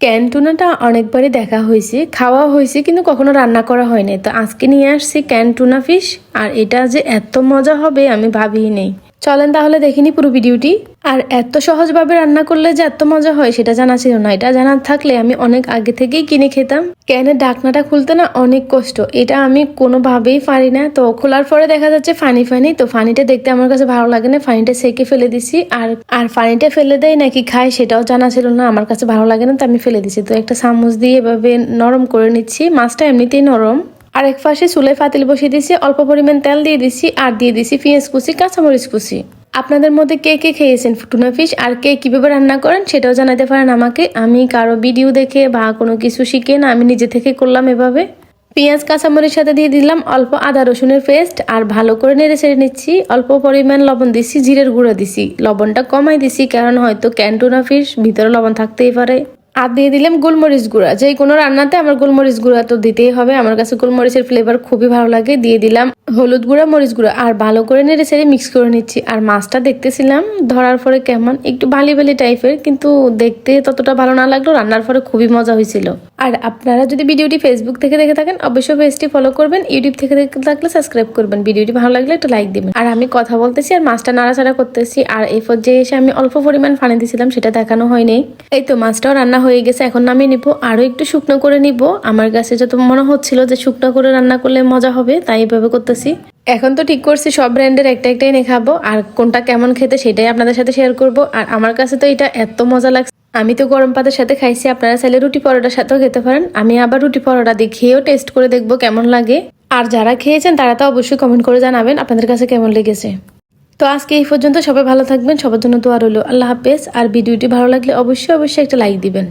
ক্যান্টুনাটা অনেকবারই দেখা হয়েছে, খাওয়া হয়েছে, কিন্তু কখনো রান্না করা হয়নি। তো আজকে নিয়ে আসছি ক্যান্টুনা ফিশ, আর এটা যে এত মজা হবে আমি ভাবিই নেই। চলেন তাহলে দেখিনি পুরো ভিডিওটি। আর এত সহজভাবে রান্না করলে যে এত মজা হয়, সেটা জানা ছিল না। এটা জানা থাকলে আমি অনেক আগে থেকেই কিনে খেতাম। ক্যানের ডাকনাটা খুলতে না অনেক কষ্ট। এটা আমি কোনোভাবেই পারি না। তো খোলার পরে দেখা যাচ্ছে ফানি ফানি। তো ফানিটা দেখতে আমার কাছে ভালো লাগে না। ফানিটা সেকে ফেলে দিছি। আর আর ফানিটা ফেলে দেয় নাকি খায় সেটাও জানা ছিল না। আমার কাছে ভালো লাগে না, তো আমি ফেলে দিছি। তো একটা চামচ দিয়ে এভাবে নরম করে নিচ্ছি। মাছটা এমনিতেই নরম। আর এক পাশে চুলে ফাতিল বসিয়ে দিছি। অল্প পরিমাণ তেল দিয়ে দিছি। আর দিয়ে দিছি পেঁয়াজ কুচি, কাঁচামরিচ কুচি। আপনাদের মধ্যে কে কে খেয়েছেন টুনা ফিশ আর কে কীভাবে রান্না করেন সেটাও জানাতে পারেন আমাকে। আমি কারও ভিডিও দেখে বা কোনো কিছু শিখে না, আমি নিজে থেকে করলাম এভাবে। পেঁয়াজ, কাঁচামরিচ সাথে দিয়ে দিলাম অল্প আদা, রসুনের পেস্ট আর ভালো করে নেড়ে ছেড়ে নিচ্ছি। অল্প পরিমাণ লবণ দিছি, জিরের গুঁড়ো দিছি। লবণটা কমাই দিছি, কারণ হয়তো ক্যান্টুনা ফিশ ভিতরে লবণ থাকতেই পারে। আর দিয়ে দিলাম গোলমরিচ গুঁড়া। যে কোনো রান্নাতে আমার গোলমরিচ গুঁড়া তো দিতেই হবে। আমার কাছে গোলমরিচের ফ্লেভার খুবই ভালো লাগে। দিয়ে দিলাম হলুদ গুঁড়া, মরিচ গুঁড়া। আর ভালো করে নেড়ে সেড়ে মিক্স করে নিচ্ছি। আর মাছটা দেখতেছিলাম, ধরার পরে কেমন? একটু বালি বালি টাইপের কিন্তু দেখতে ততটা ভালো না লাগল। রান্নার পরে খুবই মজা হয়েছিল। আর আপনারা যদি ভিডিওটি ফেসবুক থেকে দেখে থাকেন, অবশ্যই পেজটি ফলো করবেন ইউটিউব থেকে দেখে থাকলে সাবস্ক্রাইব করবেন। ভিডিওটি ভালো লাগলে একটু লাইক দিবেন। আর আমি কথা বলতেছি আর মাছটা নাড়াচাড়া করতেছি। আর এই পর্যায়ে এসে আমি অল্প পরিমাণ পানি দিয়েছিলাম, সেটা দেখানো হয়নি। এই তো মাছটাও রান্না হয়ে গেছে, এখন নামিয়ে নিব। আরও একটু শুকনো করে নিব। আমার কাছে যত মনে হচ্ছিল যে শুকনো করে রান্না করলে মজা হবে, তাই এভাবে করতেছি। এখন তো ঠিক করছি, সব ব্র্যান্ডের একটা একটাই এনে খাব। আর কোনটা কেমন খেতে সেটাই আপনাদের সাথে শেয়ার করব। আর আমার কাছে তো এটা এত মজা লাগছে। আমি তো গরম পাতার সাথে খাইছি, আপনারা চাইলে রুটি পরোটার সাথেও খেতে পারেন। আমি আবার রুটি পরোটা দিয়ে খেয়েও টেস্ট করে দেখব কেমন লাগে। আর যারা খেয়েছেন, তারা তো অবশ্যই কমেন্ট করে জানাবেন আপনাদের কাছে কেমন লেগেছে। তো আজকে এই পর্যন্ত সবাই ভালো থাকবেন, সবার জন্য দোয়া হলো আল্লাহ হাফেজ। আর ভিডিওটি ভালো লাগলে অবশ্যই অবশ্যই একটা লাইক দিবেন।